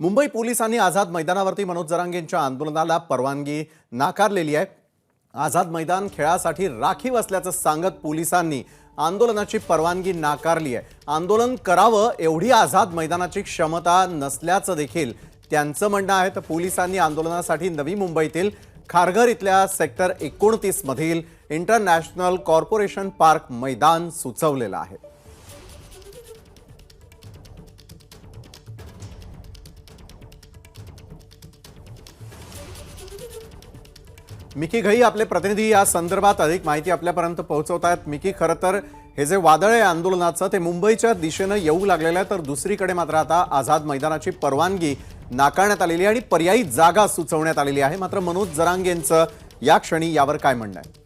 मुंबई पोलिसांनी आझाद मैदानावरती मनोज जरांगेंच्या आंदोलनाला परवानगी नाकारलेली आहे. आझाद मैदान खेळासाठी राखीव असल्याचं सांगत पोलिसांनी आंदोलनाची परवानगी नाकारली आहे. आंदोलन करावं एवढी आझाद मैदानाची क्षमता नसल्याचं देखील त्यांचं म्हणणं आहे. तर पोलिसांनी आंदोलनासाठी नवी मुंबईतील खारघर इथल्या सेक्टर एकोणतीसमधील इंटरनॅशनल कॉर्पोरेशन पार्क मैदान सुचवलेलं आहे. मिकी घई आपले प्रतिनिधी या संदर्भात अधिक माहिती आपल्यापर्यंत पोहोचवत आहेत मिकी खरं तर हे जे वादळ आहे आंदोलनाचं ते मुंबईच्या दिशेनं येऊ लागलेलं आहे. तर दुसरीकडे मात्र आता आझाद मैदानाची परवानगी नाकारण्यात आलेली आहे आणि पर्यायी जागा सुचवण्यात आलेली आहे. मात्र मनोज जरांगेंचं या क्षणी यावर काय म्हणणं आहे?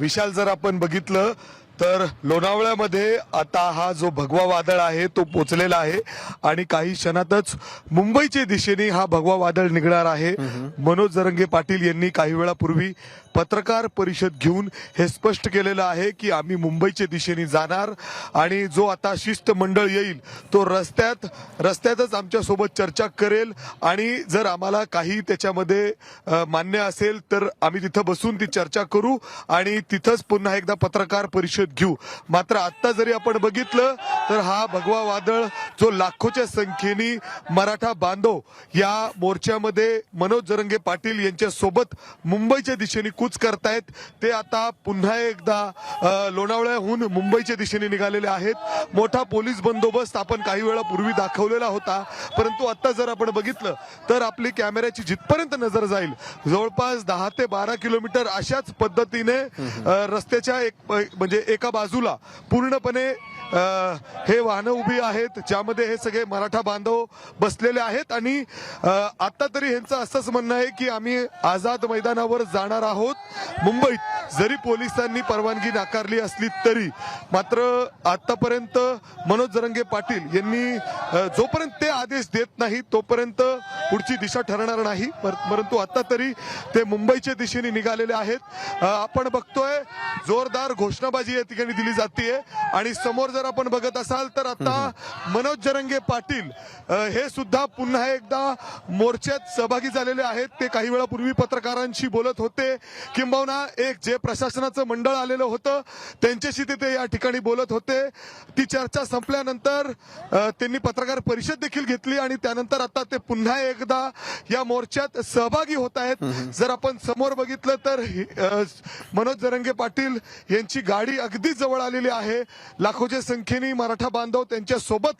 विशाल जर आपण बघितलं तर लोणावळ्यामध्ये आता हा जो भगवा वादळ आहे तो पोचलेला आहे आणि काही क्षणातच मुंबईच्या दिशेने हा भगवा वादळ निघणार आहे. मनोज जरंगे पाटील यांनी काही वेळापूर्वी पत्रकार परिषद घेऊन हे स्पष्ट केलेलं आहे की आम्ही मुंबईच्या दिशेने जाणार आणि जो आता शिष्टमंडळ येईल तो रस्त्यात रस्त्यातच आमच्यासोबत चर्चा करेल आणि जर आम्हाला काही त्याच्यामध्ये मान्य असेल तर आम्ही तिथं बसून ती चर्चा करू आणि तिथंच पुन्हा एकदा पत्रकार परिषद घेऊ. मात्र आत्ता जरी आपण बघितलं तर हा भगवा वादळ जो लाखोच्या संख्येने मराठा बांधव या मोर्चामध्ये मनोज जरंगे पाटील यांच्या सोबत मुंबईच्या दिशेने कूच करतायत ते आता पुन्हा एकदा लोणावळ्याहून मुंबईच्या दिशेने निघालेले आहेत. मोठा पोलीस बंदोबस्त आपण काही वेळापूर्वी दाखवलेला होता परंतु आता जर आपण बघितलं तर आपली कॅमेऱ्याची जिथपर्यंत नजर जाईल जवळपास दहा ते बारा किलोमीटर अशाच पद्धतीने रस्त्याच्या एक म्हणजे एका बाजूला पूर्णपणे हे वाहनं उभी आहेत ज्यामध्ये हे सगळे मराठा बांधव बसलेले आहेत आणि आता तरी ह्यांचं असंच म्हणणं आहे की आम्ही आझाद मैदानावर जाणार आहोत. मुंबईत जरी पोलिसांनी परवानगी नाकारली असली तरी मात्र आतापर्यंत मनोज जरंगे पाटील यांनी जोपर्यंत ते आदेश देत नाही तोपर्यंत पुढची दिशा ठरणार नाही. पर- परंतु आता तरी ते मुंबईच्या दिशेने निघालेले आहेत. आपण बघतोय जोरदार घोषणाबाजी या ठिकाणी दिली जाते आणि समोर जर आपण बघत असाल तर आता मनोज जरंगे पाटील हे सुद्धा पुन्हा एकदा मोर्चात सहभागी झालेले आहेत. ते काही वेळापूर्वी पत्रकारांशी बोलत होते. किंबहुना एक जे प्रशासनाचं मंडळ आलेलं होतं त्यांच्याशी ते- या ठिकाणी बोलत होते. ती चर्चा संपल्यानंतर त्यांनी पत्रकार परिषद देखील घेतली आणि त्यानंतर आता ते पुन्हा एकदा या मोर्चात सहभागी होत आहेत. जर आपण समोर बघितलं तर मनोज जरंगे पाटील यांची गाडी अगदी जवळ आलेली आहे. लाखोच्या संख्येने मराठा बांधव त्यांच्यासोबत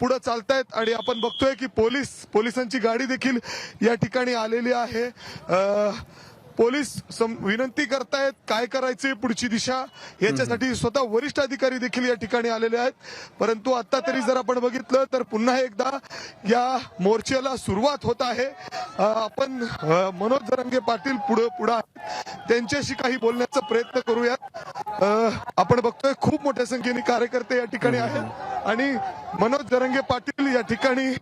पुढे चालतायत. आणि आपण बघतोय की पोलीस पोलिसांची गाडी देखील या ठिकाणी आलेली आहे. अ, पोलीस सम- विनंती करतायत काय करायचे पुढची दिशा? याच्यासाठी स्वतः वरिष्ठ अधिकारी देखील या ठिकाणी आलेले आहेत. परंतु आता तरी जर आपण बघितलं तर पुन्हा एकदा या मोर्चाला सुरुवात होत आहे. आपण मनोज जरंगे पाटील पुढे पुढे आहेत. त्यांच्याशी काही बोलण्याचा प्रयत्न करूयात. आपण बघतोय खूप मोठ्या संख्येने कार्यकर्ते या ठिकाणी आहेत. आणि मनोज जरंगे पाटील या ठिकाणी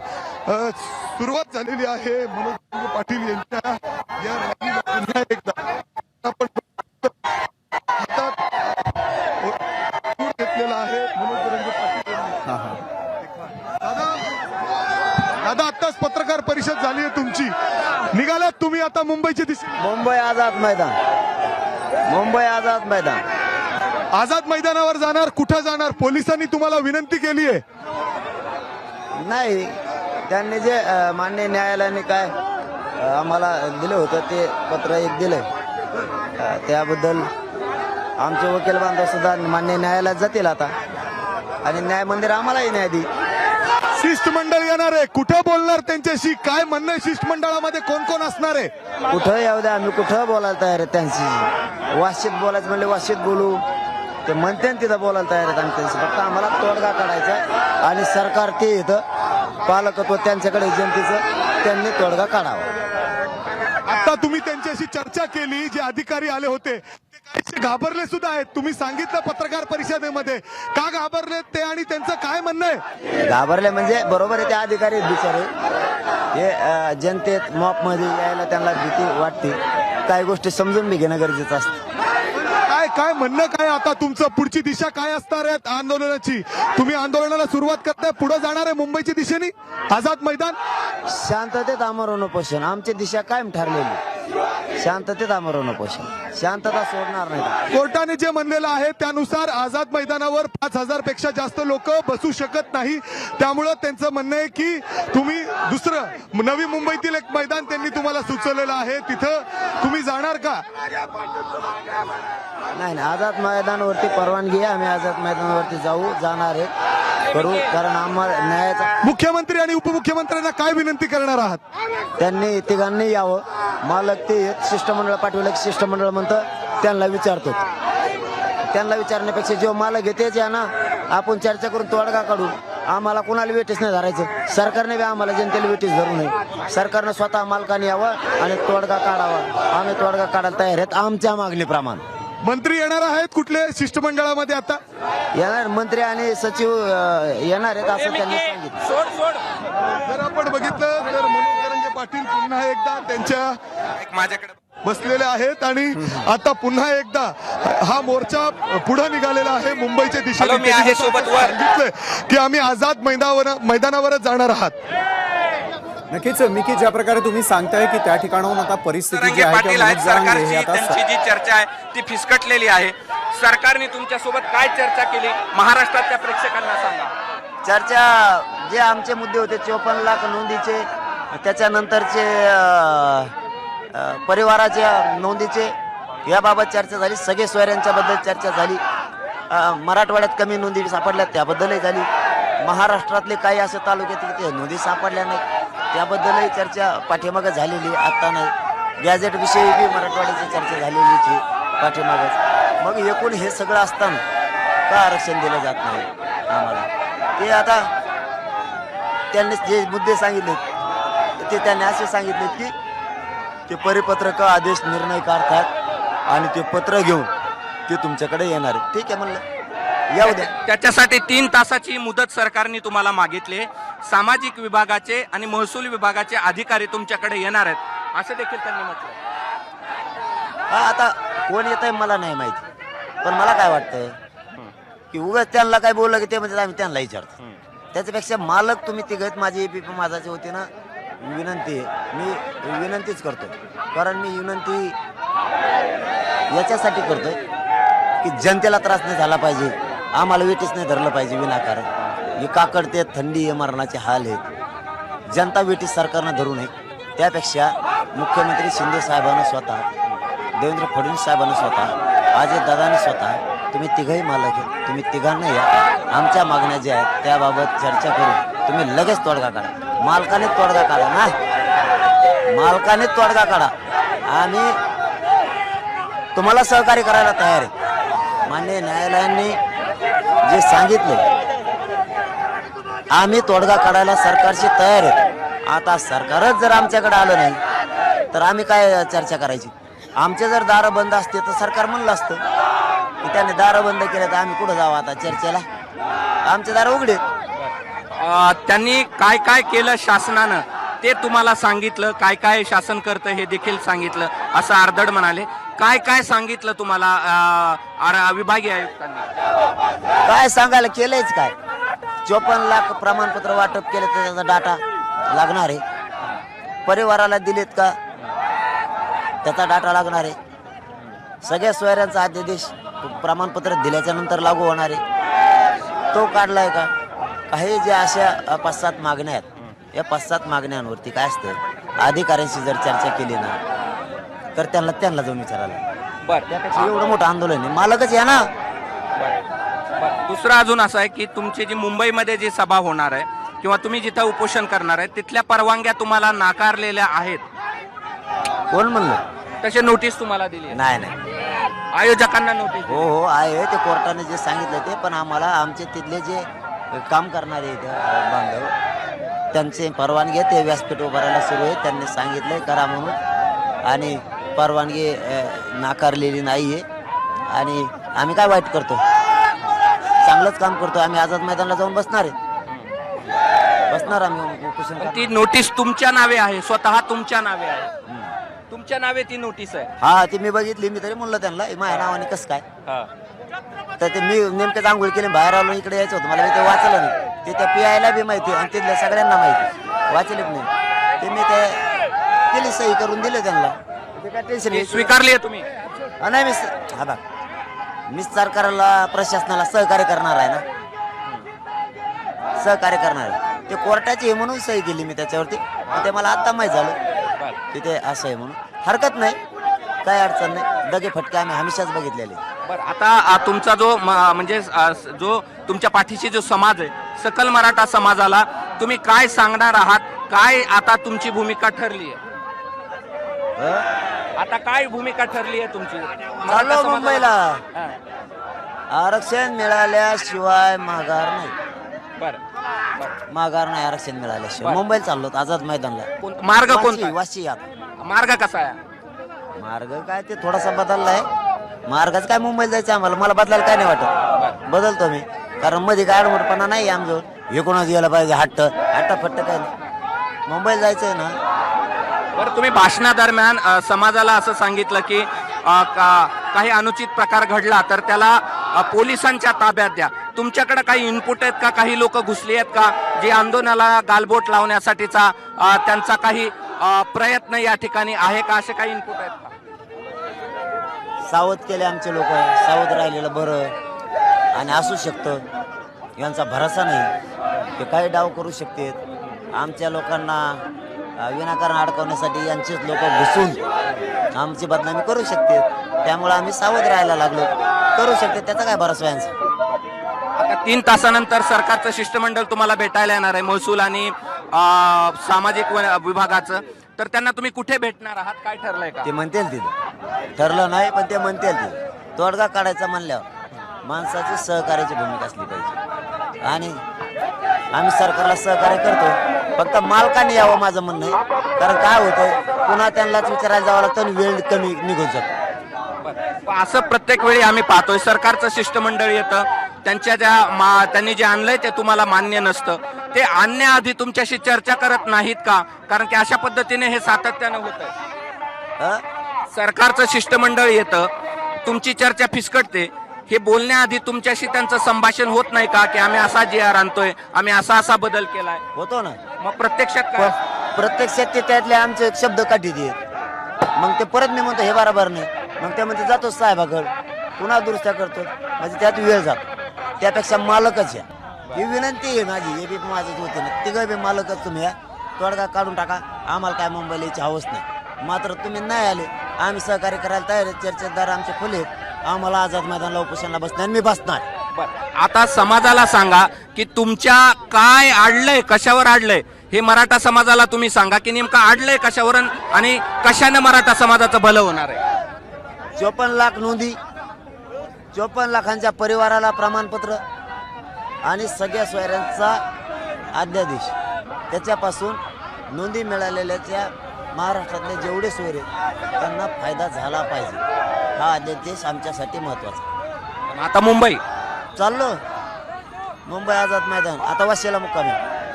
सुरुवात झालेली आहे. मनोज पाटील यांच्या या एकदा. आपण हातात घेतलेला आहे. दादा दादा आत्ताच पत्रकार परिषद झाली आहे तुमची. निघालात तुम्ही आता मुंबईच्या दिशेने. मुंबई आझाद मैदान. मुंबई आझाद मैदान. आझाद मैदानावर जाणार कुठं जाणार पोलिसांनी तुम्हाला विनंती केली आहे? नाही त्यांनी जे मान्य न्यायालयाने काय आम्हाला दिलं होतं ते पत्र एक दिलंय. अ, त्याबद्दल आमचे वकील बांधव सुद्धा मान्य न्यायालयात जातील आता. आणि न्याय मंदिर आम्हालाही न्याय देईल. शिष्टमंडळ येणार आहे. कुठं बोलणार त्यांच्याशी? काय म्हणणं शिष्टमंडळामध्ये? कोण कोण असणार आहे? कुठं येऊ द्या आम्ही कुठं बोलायला तयार आहे त्यांची वाशीत बोलायचं म्हणले वाशीत बोलू. ते म्हणते ना तिथं बोलायला तयार आहेत आम्ही त्यांची फक्त आम्हाला तोडगा काढायचा आहे. आणि सरकार ते इथं पालकत्व त्यांच्याकडे जनतेचं त्यांनी तोडगा काढावा. तुम्ही त्यांच्याशी चर्चा केली जे अधिकारी आले होते ते काहीसे घाबरले सुद्धा आहेत. तुम्ही सांगितलं पत्रकार परिषदेमध्ये. का घाबरले ते आणि त्यांचं काय म्हणणं आहे? घाबरले म्हणजे बरोबर आहे ते अधिकारी बिचारे. हे जनतेत मॉपमध्ये यायला त्यांना भीती वाटते. काही गोष्टी समजून बी घेणं गरजेचं असतं. काय म्हणणं काय आता? तुमचं पुढची दिशा काय असणार आहे आंदोलनाची? तुम्ही आंदोलनाला सुरुवात करताय पुढे जाणार आहे मुंबईच्या दिशेने? आझाद मैदान? शांततेत आमरण उपोषण. आमची दिशा कायम ठरलेली. शांततेत आमरण उपोषण शांतता सोडणार नाही. कोर्टाने जे म्हणलेलं आहे त्यानुसार आझाद मैदानावर पाच हजारपेक्षा जास्त लोक बसू शकत नाही. त्यामुळं त्यांचं म्हणणं आहे की तुम्ही दुसरं नवी मुंबईतील एक मैदान त्यांनी तुम्हाला सुचवलेलं आहे. तिथं तुम्ही जाणार का? नाही नाही. आझाद मैदानावरती परवानगी आहे. आम्ही आझाद मैदानावरती जाऊ जाणार आहे. करू कारण आम्हाला न्यायाचा मुख्यमंत्री आणि उपमुख्यमंत्र्यांना काय विनंती करणार आहात? त्यांनी तिघांनी यावं. मालक ते शिष्टमंडळ पाठवलं की शिष्टमंडळ म्हणतं त्यांना विचारतो. त्यांना विचारण्यापेक्षा जेव्हा मालक घेतेच या ना. आपण चर्चा करून तोडगा काढू आम्हाला कोणाला वेटीस नाही धरायचं. सरकारने बी आम्हाला जनतेला वेटीस धरू नये. सरकारनं स्वतः मालकाने यावं आणि तोडगा काढावा. आम्ही तोडगा काढायला तयार आहेत. आमच्या मागणीप्रमाणे. मंत्री येणार आहेत कुठले शिष्टमंडळामध्ये आता? येणार मंत्री आणि सचिव अं, येणार आहेत असं त्यांनी सांगितलं. जर आपण बघितलं तर मनोज पाटील पुन्हा एकदा त्यांच्या माझ्याकडे बसलेले आहेत आणि आता पुन्हा एकदा हा मोर्चा पुढे निघालेला आहे मुंबईच्या दिशेने. मी आहे सोबत वर. सांगितलंय की आम्ही आझाद मैदानावर मैदानावरच जाणार आहात. नक्कीच मिकी ज्या प्रकारे तुम्ही सांगताय की त्या ठिकाणाहून आता परिस्थिती जी आहे पाटील किंवा आहेत मनोज जरांगे हे सरकारची आता त्यांची जी चर्चा आहे ती फिसकटलेली आहे. सरकारने तुमच्यासोबत काय चर्चा केली? महाराष्ट्रातल्या प्रेक्षकांना सांगा. चर्चा जे आमचे मुद्दे होते चोपन्न लाख नोंदीचे त्याच्यानंतरचे अं, अं, परिवाराच्या नोंदीचे याबाबत चर्चा झाली. सगळे सोयऱ्यांच्याबद्दल चर्चा झाली. अं, मराठवाड्यात कमी नोंदी सापडल्या त्याबद्दलही झाली. महाराष्ट्रातले काही असे तालुके आहेत की ते नोंदी सापडल्या नाही त्याबद्दलही चर्चा पाठीमागं झालेली आहे, आत्ता नाही. गॅझेटविषयी बी मराठवाड्याची चर्चा झालेलीच आहे पाठीमागच मग एकूण हे सगळं असताना का आरक्षण दिलं जात नाही आम्हाला? ते आता त्यांनी जे मुद्दे सांगितले ते त्यांनी असे सांगितले की ते परिपत्रक आदेश निर्णय काढतात आणि ते पत्र घेऊन ते तुमच्याकडे येणार आहेत ठीक आहे म्हणलं. येऊ द्या त्याच्यासाठी तीन तासाची मुदत सरकारने तुम्हाला मागितली आहे. सामाजिक विभागाचे आणि महसूल विभागाचे अधिकारी तुमच्याकडे येणार आहेत. असं देखील त्यांनी म्हटलं. हा आता कोण येत आहे मला नाही माहिती. पण मला काय वाटतंय की उगाच त्यांना काय बोललं की ते म्हणजे आम्ही त्यांना विचारतो. त्याच्यापेक्षा मालक तुम्ही तिघत माझी एपीपी माझाचे होते ना विनंती आहे. मी विनंतीच करतो कारण मी विनंती याच्यासाठी करतोय की जनतेला त्रास नाही झाला पाहिजे. आम्हाला वेटीस नाही धरलं पाहिजे विनाकारण. एकाकडते थंडी आहे मरणाचे हाल आहेत. जनता वेटीस सरकारनं धरू नये त्यापेक्षा मुख्यमंत्री शिंदे साहेबांना स्वतः देवेंद्र फडणवीस साहेबांना स्वतः अजय दादांनी स्वतः तुम्ही तिघही मालक आहे. तुम्ही तिघांना या. आमच्या मागण्या ज्या आहेत त्याबाबत चर्चा करून तुम्ही लगेच तोडगा काढा. मालकाने तोडगा काढा ना. मालकाने तोडगा काढा. आणि तुम्हाला सहकार्य करायला तयार आहे. मान्य न्यायालयाने जे सांगितले आम्ही तोडगा काढायला सरकारशी तयार आहे. आता सरकारच जर आमच्याकडे आलं नाही तर आम्ही काय चर्चा करायची? आमचे जर दारं बंद असते तर सरकार म्हणलं असतं. की त्याने दारं बंद केले तर आम्ही कुठं जावं आता चर्चेला? आमचे दारं उघडे त्यांनी काय काय केलं शासनानं ते तुम्हाला सांगितलं काय काय शासन करतं हे देखील सांगितलं असं अर्धड म्हणाले. काय काय सांगितलं तुम्हाला विभागीय आयुक्तांनी? काय सांगायला केलंयच काय? चोपन्न लाख प्रमाणपत्र वाटप केले तर त्याचा डाटा लागणार आहे. परिवाराला दिलेत का? त्याचा डाटा लागणार आहे. सगळ्या सोयऱ्यांचा अध्यादेश प्रमाणपत्र दिल्याच्या नंतर लागू होणार आहे. तो काढलाय का? काही ज्या अशा पाच सात मागण्या आहेत या पाच सात मागण्यांवरती काय असतं अधिकाऱ्यांशी जर चर्चा केली ना तर त्यांना त्यांना जाऊन विचारायला बर. त्यापेक्षा एवढं मोठं आंदोलन आहे. मालकच या ना. दुसरं अजून असं आहे की तुमची जी मुंबईमध्ये जी सभा होणार आहे किंवा तुम्ही जिथं उपोषण करणार आहे तिथल्या परवानग्या तुम्हाला नाकारलेल्या आहेत. कोण म्हणलं? तसे नोटीस तुम्हाला दिली आहे. नाही नाही. आयोजकांना नोटीस हो हो आहे. ते कोर्टाने जे सांगितलं ते पण आम्हाला आमचे तिथले जे काम करणारे इथं, बांधव त्यांचे परवानगी आहे. ते व्यासपीठ उभारायला सुरू आहे. त्यांनी सांगितलंय करा म्हणून. आणि परवानगी अ, नाकारलेली नाही आहे आणि आम्ही काय वाईट करतो? चांगलंच काम करतो आम्ही आझाद मैदानाला जाऊन बसणार आहे. बसणार आम्ही उपोषण पण करणार. ती नोटीस तुमच्या नावे आहे. स्वतः तुमच्या नावे आहे. तुमच्या नावे ती नोटीस आहे. हा ती मी बघितली. मी तरी म्हणलं त्यांना "हे माझ्या नावाने कसं काय? हा. तर ते मी नेमकं आंघोळ केली बाहेर आलो इकडे यायचं होतं. मला मी ते वाचलं नाही. ते त्या पी बी माहिती आणि तिथल्या सगळ्यांना माहिती वाचले नाही. ते मी ते केली सही करून दिले त्यांना. ते काय टेन्शन स्वीकारली आहे तुम्ही? नाही मी स- हा बघ. मी सरकारला प्रशासनाला सहकार्य करणार आहे ना? सहकार्य करणार आहे. ते कोर्टाची आहे म्हणून सही केली मी त्याच्यावरती. ते मला आत्ता माहीत झालं. की ते असं आहे म्हणून. हरकत नाही. काय अडचण नाही. दगे फटके आम्ही हमेशाच बघितलेले बरं आता तुमचा जो म्हणजे जो तुमच्या पाठीशी जो समाज आहे सकल मराठा समाजाला तुम्ही काय सांगणार आहात? काय आता तुमची भूमिका ठरली आहे? आता काय भूमिका ठरली आहे तुमची? मराठा चाललो समाजाला- मुंबईला. हा, आरक्षण मिळाल्याशिवाय माघार नाही. बरं. बरं. माघार नाही आरक्षण मिळाल्याशिवाय. बरं. मुंबईला चाललो आझाद मैदानला. कोण- मार्ग वाशी कोणता? वाशी आता मार्ग कसा आहे? मार्ग काय ते थोडासा बदललाय. मार्गच काय मुंबईला जायचं आम्हाला. मला बदलायला काय नाही वाटत. बदलतो मी. कारण मध्ये काय अडमटपणा नाही आमजवळ हे कोणाच गेला पाहिजे हट्ट. हट्ट फट्ट काय नाही. मुंबईला जायचंय ना. बरं तुम्ही भाषणादरम्यान समाजाला असं सांगितलं की का- काही अनुचित प्रकार घडला तर त्याला पोलिसांच्या ताब्यात द्या. तुमच्याकडे काही इनपुट आहेत का? काही लोक घुसली आहेत का? जे आंदोलनाला गालबोट लावण्यासाठीचा त्यांचा काही प्रयत्न या ठिकाणी आहे का? असे काही इनपुट आहेत का? सावध केले आमचे लोक सावध राहिलेलं बरं. आणि असू शकतं. यांचा भरोसा नाही. ते काही डाव करू शकतात. आमच्या लोकांना विनाकारण अडकवण्यासाठी यांचेच लोक घुसून आमची बदनामी करू शकते त्यामुळे आम्ही सावध राहायला लागलो. करू शकते त्याचा काय भरोसा आता तीन तासानंतर सरकारचं शिष्टमंडळ तुम्हाला भेटायला येणार आहे महसूल आणि सामाजिक विभागाचं. तर त्यांना तुम्ही कुठे भेटणार आहात? काय ठरलंय का? ते म्हणतील तिथं. ठरलं नाही पण ते म्हणतील तिथं. तोडगा काढायचा म्हणल्यावर माणसाची सहकार्याची भूमिका असली पाहिजे. आणि आम्ही सरकारला सहकार्य करतो. फक्त मालकाने यावं माझं म्हणणं. आहे कारण काय होतं पुन्हा त्यांनाच विचारायला जावं लागतं आणि वेळ कमी निघून जातो. असं प्रत्येक वेळी आम्ही पाहतोय सरकारचं शिष्टमंडळ येतं त्यांच्या ज्या मा त्यांनी जे आणलंय ते तुम्हाला मान्य नसतं. ते आणण्याआधी तुमच्याशी चर्चा करत नाहीत का? कारण की अशा पद्धतीने हे सातत्यानं होत आहे? सरकारचं शिष्टमंडळ येतं तुमची चर्चा फिसकटते हे बोलण्याआधी तुमच्याशी त्यांचं संभाषण होत नाही का? की आम्ही असा जी आर आणतोय आम्ही असा असा बदल केलाय. होतो ना. मग प्रत्यक्षात काय? प- प्रत्यक्षात ते त्यातले आमचे शब्द काढी देत. मग ते परत मी म्हणतो हे बरोबर नाही. मग ते म्हणते जातो साहेबाकडे. पुन्हा दुरुस्त्या करतो. म्हणजे त्यात वेळ जातो. त्यापेक्षा मालकच या. ही विनंती आहे माझी. हे बी माझं होते ना. तिघं बी मालकच तुम्ही या. तोडगा काढून टाका. आम्हाला काय मुंबईला यायची हवस नाही. मात्र तुम्ही नाही आले. आम्ही सहकार्य करायला तयार आहे चर्चेदार आमचे खुले आहेत. आम्हाला आझाद मैदानला उपोषणला बसणार आणि मी बसणार. बरं. आता समाजाला सांगा की तुमच्या काय आडलंय कशावर आडलंय? हे मराठा समाजाला तुम्ही सांगा की नेमकं आडलंय कशावर आणि कशाने मराठा समाजाचं भलं होणार आहे? चोपन्न लाख नोंदी चोपन्न लाखांच्या परिवाराला प्रमाणपत्र आणि सगळ्या सोयऱ्यांचा अध्यादेश. त्याच्यापासून नोंदी मिळालेल्याच्या महाराष्ट्रातले जेवढे सोयरे त्यांना फायदा झाला पाहिजे. हा अध्यादेश आमच्यासाठी महत्त्वाचा पण आता मुंबई? चाललो. मुंबई आझाद मैदान. आता वाशीला मुक्कामी.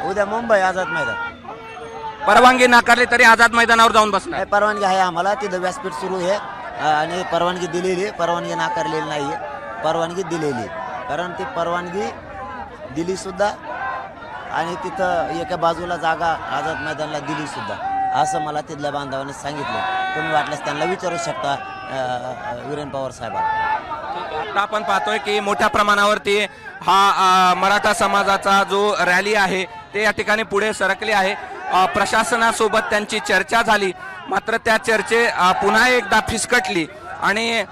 उद्या मुंबई आझाद मैदान. परवानगी नाकारली तरी आझाद मैदानावर जाऊन बसणार. नाही परवानगी आहे आम्हाला. तिथं व्यासपीठ सुरू आहे. आणि परवानगी दिलेली आहे. परवानगी नाकारलेली नाही आहे. परवानगी दिलेली आहे. कारण ती परवानगी दिली सुद्धा आणि तिथं एका बाजूला जागा आझाद मैदानला दिली सुद्धा. असं मला तिथल्या बांधवाने सांगितलं. तुम्ही वाटल्यास त्यांना विचारू शकता विरेन वीरेन पवार साहेबांना आता आपण पाहतोय की मोठ्या प्रमाणावरती हा मराठा समाजाचा जो रॅली आहे ते या ठिकाणी पुढे सरकले आहे. प्रशासनासोबत त्यांची चर्चा झाली. मात्र त्या चर्चे पुन्हा एकदा फिसकटली. आणि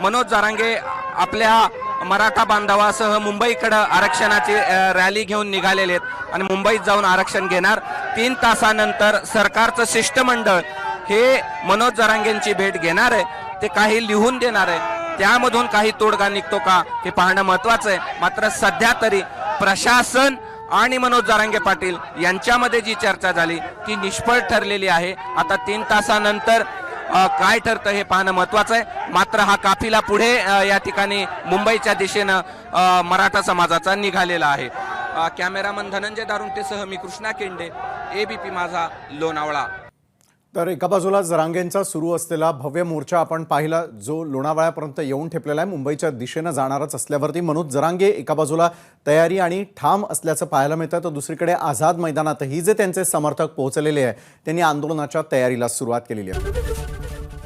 मनोज जारांगे आपल्या मराठा बांधवासह मुंबईकडं आरक्षणाची रॅली घेऊन निघालेले आहेत आणि मुंबईत जाऊन आरक्षण घेणार. तीन तासानंतर सरकारचं शिष्टमंडळ हे मनोज जरांगेंची भेट घेणार आहे. ते काही लिहून देणार आहे. त्यामधून काही तोडगा निघतो का हे पाहणं महत्वाचं आहे. मात्र सध्या तरी प्रशासन आणि मनोज जारांगे पाटील यांच्यामध्ये जी चर्चा झाली ती निष्फळ ठरलेली आहे. आता तीन तासानंतर काय ठरतं हे पाहणं महत्वाचं आहे. मात्र हा काफिला पुढे या ठिकाणी मुंबईच्या दिशेनं मराठा समाजाचा निघालेला आहे. कॅमेरामन धनंजय दारुंटेसह मी कृष्णा केंडे एबीपी माझा लोणावळा. तर एका बाजूला जरांगेंचा सुरू असलेला भव्य मोर्चा आपण पाहिला जो लोणावळ्यापर्यंत येऊन ठेपलेला आहे. मुंबईच्या दिशेनं जाणारच असल्यावरती मनोज जरांगे एका बाजूला तयारी आणि ठाम असल्याचं पाहायला मिळतं. तर दुसरीकडे आझाद मैदानातही जे त्यांचे समर्थक पोहोचलेले आहे त्यांनी आंदोलनाच्या तयारीला सुरुवात केलेली आहे.